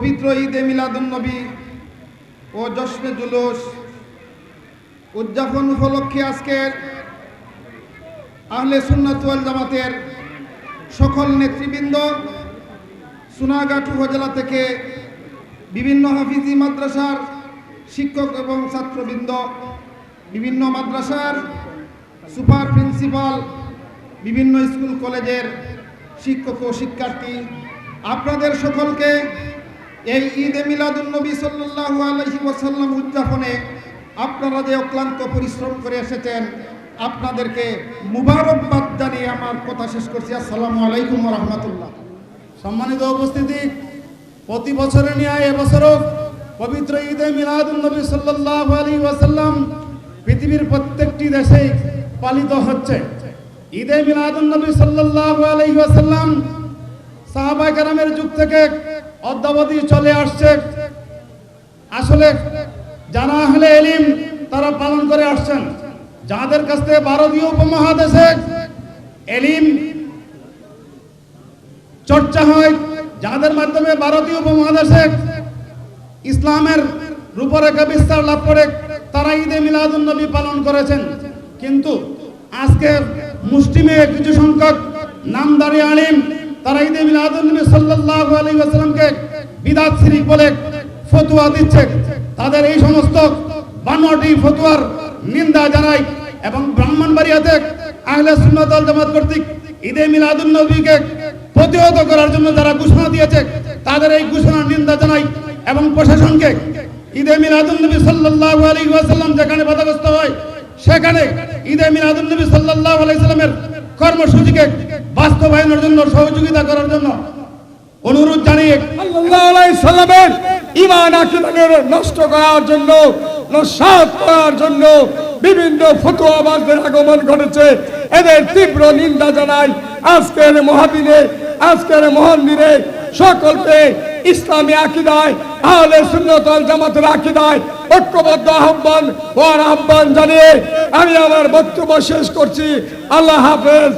পবিত্র ঈদে মিলাদুন্নবী ও জশ্নে জুলুস উদযাপন উপলক্ষে আজকের আহলে সুন্নাত ওয়াল জামাতের সকল নেতৃবৃন্দ সোনাঘাট উপজেলা থেকে বিভিন্ন হাফিজি মাদ্রাসার শিক্ষক এবং ছাত্রবৃন্দ, বিভিন্ন মাদ্রাসার সুপার প্রিন্সিপাল, বিভিন্ন স্কুল কলেজের শিক্ষক ও শিক্ষার্থী, আপনাদের সকলকে এই ঈদে মিলাদুন্নবী সাল্লাল্লাহু আলাইহি ওয়াসাল্লাম উদযাপনে আপনারা যে অক্লান্ত পরিশ্রম করে এসেছেন, আপনাদেরকে মুবারকবাদ জানিয়ে আমার কথা শেষ করছি। আসসালামু আলাইকুম রহমতুল্লাহ সম্মানিত উপস্থিতি, প্রতি বছরের ন্যায় এবছরও পবিত্র ঈদে মিলাদুন্নবী সাল্লাল্লাহু আলাইহি ওয়াসাল্লাম পৃথিবীর প্রত্যেকটি দেশে পালিত হচ্ছে। ঈদে মিলাদুন্নবী সাল্লাল্লাহু আলাইহি ওয়াসাল্লাম সাহাবায়ে কেরামের যুগ থেকে অদ্যাবধি চলে আসছে। আসলে জানা হলে এলিম তারা পালন করে আসছেন। যাদের কাছ থেকে ভারতীয় উপমহাদেশে এলিম চর্চা হয়, যাদের মাধ্যমে ভারতীয় উপমহাদেশে ইসলামের রূপরেখা বিস্তার লাভ করে, তারা ঈদে মিলাদুন নবী পালন করেছেন। কিন্তু আজকে মুসলিমে কিছু সংখ্যক নামদারি আলিম তারা ঈদে মিলাদুন নবী সাল্লাল্লাহু আলাইহি ওয়াসাল্লামকে বিদাত শিরিক বলে ফতোয়া দিচ্ছে। তাদের এই সমস্ত বানোয়াটি ফতোয়ার নিন্দা জানাই এবং ব্রাহ্মণবাড়িয়াতে আহলে সুন্নাত ওয়াল জামাত কর্তৃক ঈদে মিলাদুন নবীকে প্রতিহত করার জন্য যারা ঘোষণা দিয়েছে, তাদের এই ঘোষণার নিন্দা জানাই এবং প্রশাসনকে ঈদে মিলাদুন নবী সাল্লাল্লাহু আলাইহি ওয়াসাল্লাম যেখানে বাধাগ্রস্ত হয়, সেখানে ঈদে মিলাদুন নবী সাল্লাল্লাহু আলাইহি সাল্লামের কর্মসূচিকে বাস্তবায়নের জন্য, সহযোগিতা করার জন্য অনুরোধ জানিয়ে ঈমান আকীদাকে নষ্ট করার জন্য, নস্বাত করার জন্য বিভিন্ন ফতোয়াবাজদের আগমন ঘটেছে। এদের তীব্র নিন্দা জানাই আজকের মহাদিনে, আজকের মহান দিনে সকলকে ইসলামী আকিদায় আহলে সুন্নত ওয়াল জামাতের আকিদায় ঐক্যবদ্ধ আহ্বান ও আহ্বান জানিয়ে আমি আমার বক্তব্য শেষ করছি। আল্লাহ হাফেজ।